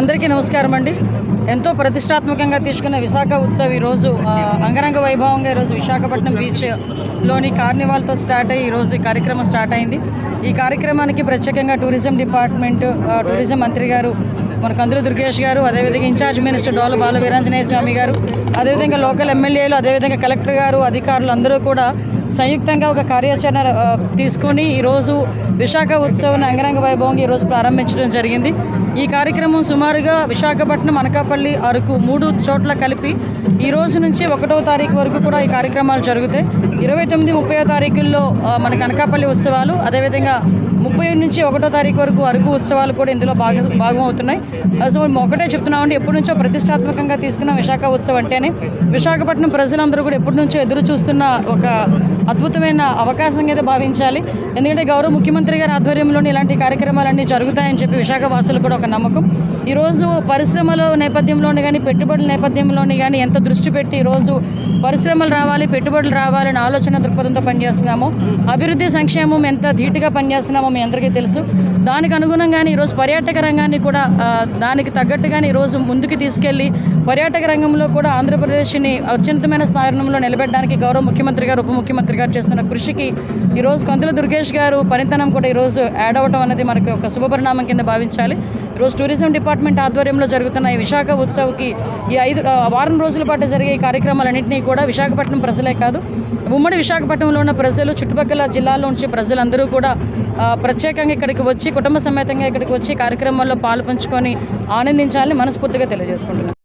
అందరికీ నమస్కారం అండి. ఎంతో ప్రతిష్టాత్మకంగా తీసుకున్న విశాఖ ఉత్సవ్ ఈరోజు అంగరంగ వైభవంగా ఈరోజు విశాఖపట్నం బీచ్లోని కార్నివాల్తో స్టార్ట్ అయ్యి ఈరోజు ఈ కార్యక్రమం స్టార్ట్ అయింది. ఈ కార్యక్రమానికి ప్రత్యేకంగా టూరిజం డిపార్ట్మెంట్ టూరిజం మంత్రి గారు మన కందులు దుర్గేష్ గారు అదేవిధంగా in charge minister Dola Bala Veeranjaneya Swamy garu అదేవిధంగా లోకల్ ఎమ్మెల్యేలు అదేవిధంగా కలెక్టర్ గారు అధికారులు అందరూ కూడా సంయుక్తంగా ఒక కార్యాచరణ తీసుకొని ఈరోజు విశాఖ ఉత్సవం అంగరంగ వైభవంగా ఈరోజు ప్రారంభించడం జరిగింది. ఈ కార్యక్రమం సుమారుగా విశాఖపట్నం అనకాపల్లి అరకు మూడు చోట్ల కలిపి ఈ రోజు నుంచి ఒకటో తారీఖు వరకు కూడా ఈ కార్యక్రమాలు జరుగుతాయి. ఇరవై తొమ్మిది ముప్పై తారీఖుల్లో మన అనకాపల్లి ఉత్సవాలు అదేవిధంగా ముప్పై నుంచి ఒకటో తారీఖు వరకు అరకు ఉత్సవాలు కూడా ఇందులో భాగ భాగం అవుతున్నాయి సో మేము ఒకటే చెప్తున్నామండి ఎప్పటి నుంచో ప్రతిష్టాత్మకంగా తీసుకున్న విశాఖ ఉత్సవం అంటేనే విశాఖపట్నం ప్రజలందరూ కూడా ఎప్పటి నుంచో ఎదురు చూస్తున్న ఒక అద్భుతమైన అవకాశం అయితే భావించాలి. ఎందుకంటే గౌరవ ముఖ్యమంత్రి గారి ఆధ్వర్యంలోనే ఇలాంటి కార్యక్రమాలన్నీ జరుగుతాయని చెప్పి విశాఖ వాసులు కూడా ఒక నమ్మకం. ఈరోజు పరిశ్రమల నేపథ్యంలోని కానీ పెట్టుబడుల నేపథ్యంలోని కానీ ఎంత దృష్టి పెట్టి ఈరోజు పరిశ్రమలు రావాలి పెట్టుబడులు రావాలనే ఆలోచన దృక్పథంతో పనిచేస్తున్నాము అభివృద్ధి సంక్షేమం ఎంత ధీటుగా పనిచేస్తున్నామో మీ అందరికీ తెలుసు. దానికి అనుగుణంగానే ఈరోజు పర్యాటక రంగాన్ని కూడా దానికి తగ్గట్టుగానే ఈరోజు ముందుకు తీసుకెళ్ళి పర్యాటక రంగంలో కూడా ఆంధ్రప్రదేశ్ని అత్యున్నతమైన స్థానంలో నిలబెట్టడానికి గౌరవ ముఖ్యమంత్రి గారు ఉప ముఖ్యమంత్రి గారు చేస్తున్న కృషికి ఈరోజు కొంతల దుర్గేష్ గారు పనితనం కూడా ఈరోజు యాడ్ అవ్వడం అనేది మనకి ఒక శుభపరిణామం కింద భావించాలి. ఈరోజు టూరిజం డిపార్ట్మెంట్ ఆధ్వర్యంలో జరుగుతున్న ఈ విశాఖ ఉత్సవ్కి ఈ ఐదు వారం రోజుల పాటు జరిగే ఈ కార్యక్రమాలన్నింటినీ కూడా విశాఖపట్నం ప్రజలే కాదు ఉమ్మడి విశాఖపట్నంలో ఉన్న ప్రజలు చుట్టుపక్కల జిల్లాల్లో నుంచి ప్రజలందరూ కూడా ప్రత్యేకంగా ఇక్కడికి వచ్చి కుటుంబ సమేతంగా ఇక్కడికి వచ్చి కార్యక్రమాల్లో పాలు పంచుకొని ఆనందించాలని మనస్ఫూర్తిగా తెలియజేసుకుంటున్నాను.